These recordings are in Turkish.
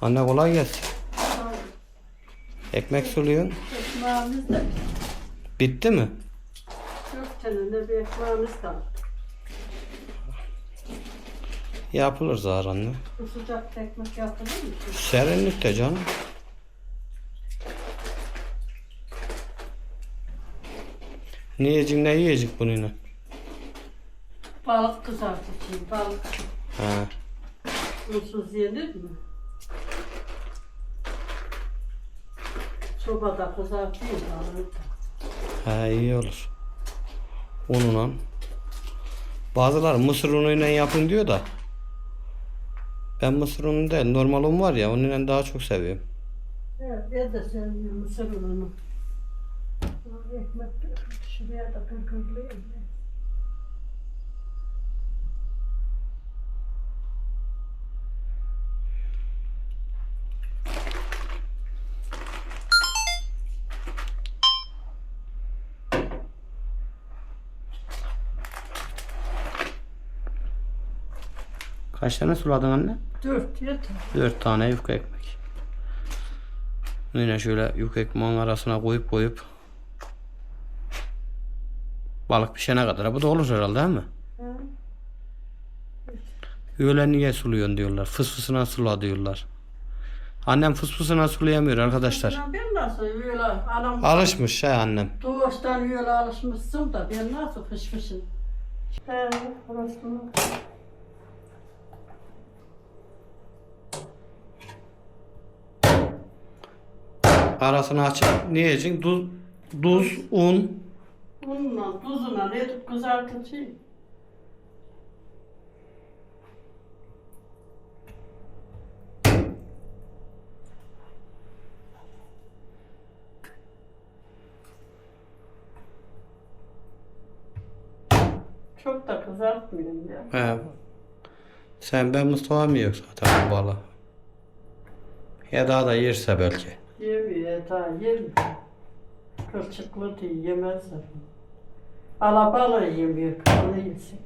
Anne kolay gelsin. Ekmek suluyorsun. Ekmeğimiz de Bitti mi? dört tane de bir ekmeğimiz kaldı. Yapılır zar anne. Bu sıcakta ekmek yapılır mı? ki? Serinlikte canım. Ne yiyecek ne yiyecek bununla? Balık kızartacağım. Balık Ha. unsuz yenir mi? Sobada kızartayım. Ha iyi olur. Ununla. Bazıları mısır unuyla yapın diyor da. Ben mısır unu değil normal un var ya onunla daha çok seviyorum. Evet, ben de seviyorum mısır ununu. Ekmek şuraya da kırkırlayayım. Kaç tane suladın anne? Dört yeter. Dört tane yufka ekmek. Yine şöyle yufka ekmeğin arasına koyup koyup balık pişene kadar bu da olur herhalde değil mi? Ha? Öyle niye suluyorsun diyorlar. Fısfısına sula diyorlar. Annem fısfısına sulayamıyor arkadaşlar. Ben nasıl öyle anam Alışmış şey annem. doğuştan öyle alışmışsın da ben nasıl fışfışım. He, burası. Arasını açıp ne yiyeceksin? Tuz, tuz, un. Unla, tuzuna ne tutup kızartacağım. Çok da kızartmıyorum ya. He. Sen ben Mustafa mı yok zaten bu balığı? Ya daha da yerse belki. Yemiyor daha yemiyor. Kılçıklı diye yemezler. Alabalı yemiyor, kanlı yesin.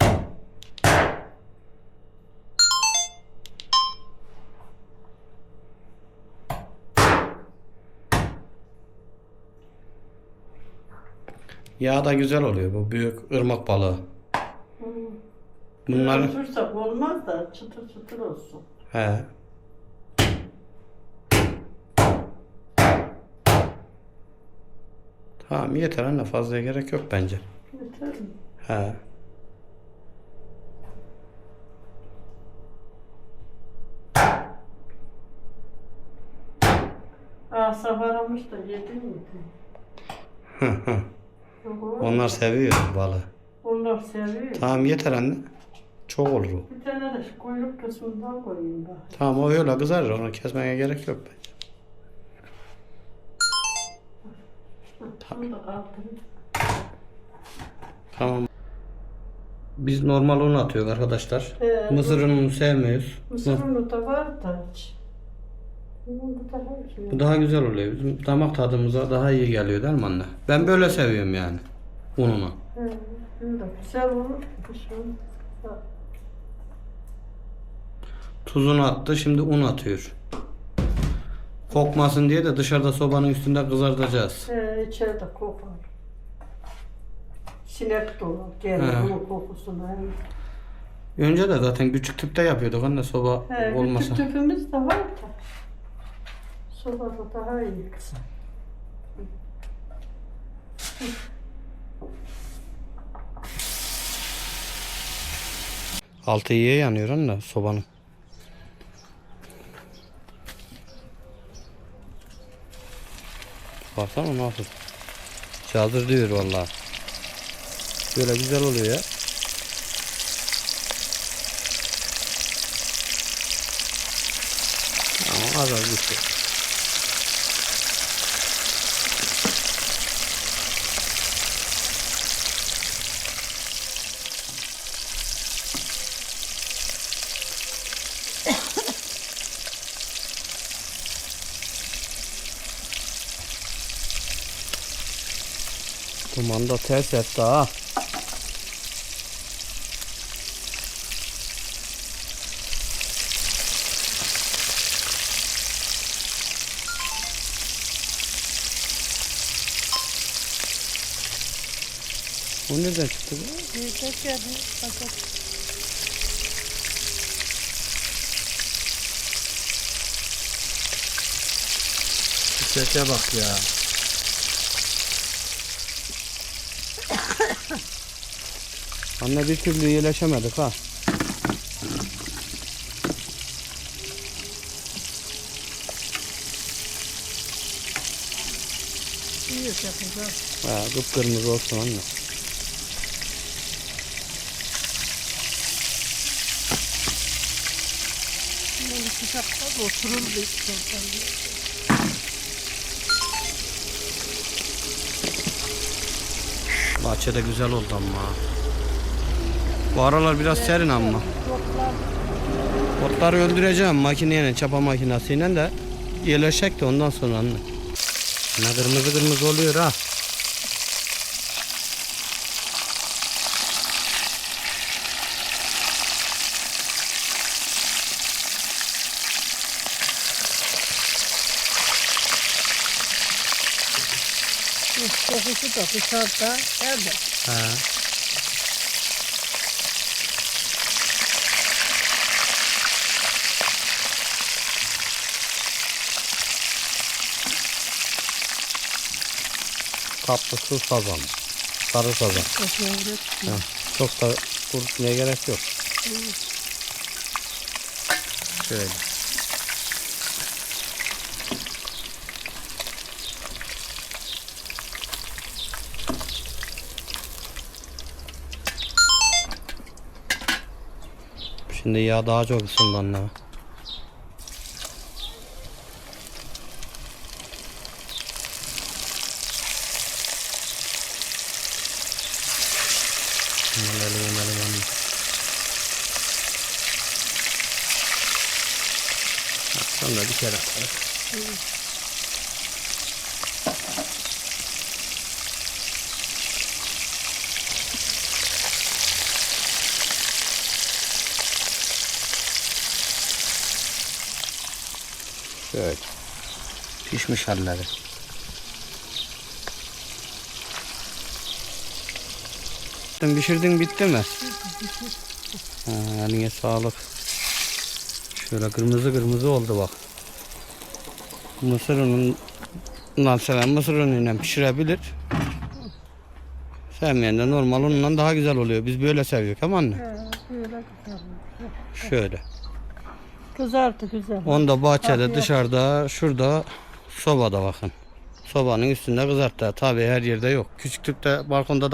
Yağ da güzel oluyor bu büyük ırmak balığı. Bunları Otursak olmaz da çıtır çıtır olsun. he. Tamam yeter anne fazla gerek yok bence. Yeter mi? He. Asaf aramış da yedin mi? Onlar seviyor balığı. Onlar seviyor. Tamam yeter anne. Çok olur o. Bir tane de şu kuyruk kısmından koyayım bak. Tamam o öyle kızarır onu kesmeye gerek yok bence. Kaldırayım. Tamam. Biz normal un atıyoruz arkadaşlar. He, Mısır ununu sevmiyoruz. Mısır unu da var da hiç. Da daha iyi. Bu daha güzel oluyor. Bizim damak tadımıza daha iyi geliyor değil mi anne? Ben böyle seviyorum yani. Ununu. He, bunu da güzel olur. Tuzunu attı şimdi un atıyor. Kokmasın diye de dışarıda sobanın üstünde kızartacağız. He, içeride kokar. Sinek dolar. Gelir He. bunun kokusunu. He. Önce de zaten küçük tüpte yapıyorduk anne soba He, olmasa. küçük tüpümüz de var da. Sobada daha iyi kızım. Altı iyiye yanıyor anne sobanın. Baksana nasıl. Çaldır diyor vallahi. Böyle güzel oluyor ya. Ama az az bir şey. Duman da ters etti ha. Bu nereden çıktı bu? Büyük geldi. Fakat Sese bak ya. Anne bir türlü iyileşemedik ha. iyi yapacağız. Ha, kıpkırmızı olsun anne. Bahçede güzel oldu ama. Bu aralar biraz serin ama. Otları öldüreceğim makineyle, çapa makinesiyle de iyileşecek de ondan sonra anne. Ne kırmızı kırmızı oluyor ha. kokusu da dışarıda. Evde. He. Tatlı su sazan. Sarı sazan. He. Çok da kurutmaya gerek yok. Şöyle. Şimdi yağ daha çok ısındı anne. Elim anne. Sen de bir kere at. Şöyle. Pişmiş halleri. Sen pişirdin bitti mi? Ha, eline sağlık. Şöyle kırmızı kırmızı oldu bak. Mısır unundan seven mısır unuyla pişirebilir. Sevmeyen de normal unundan daha güzel oluyor. Biz böyle seviyoruz ama anne. Böyle. Şöyle. Kızardı güzel. Onda bahçede Afiyet. dışarıda şurada sobada bakın. Sobanın üstünde kızarttı. Tabii her yerde yok. Küçüklükte balkonda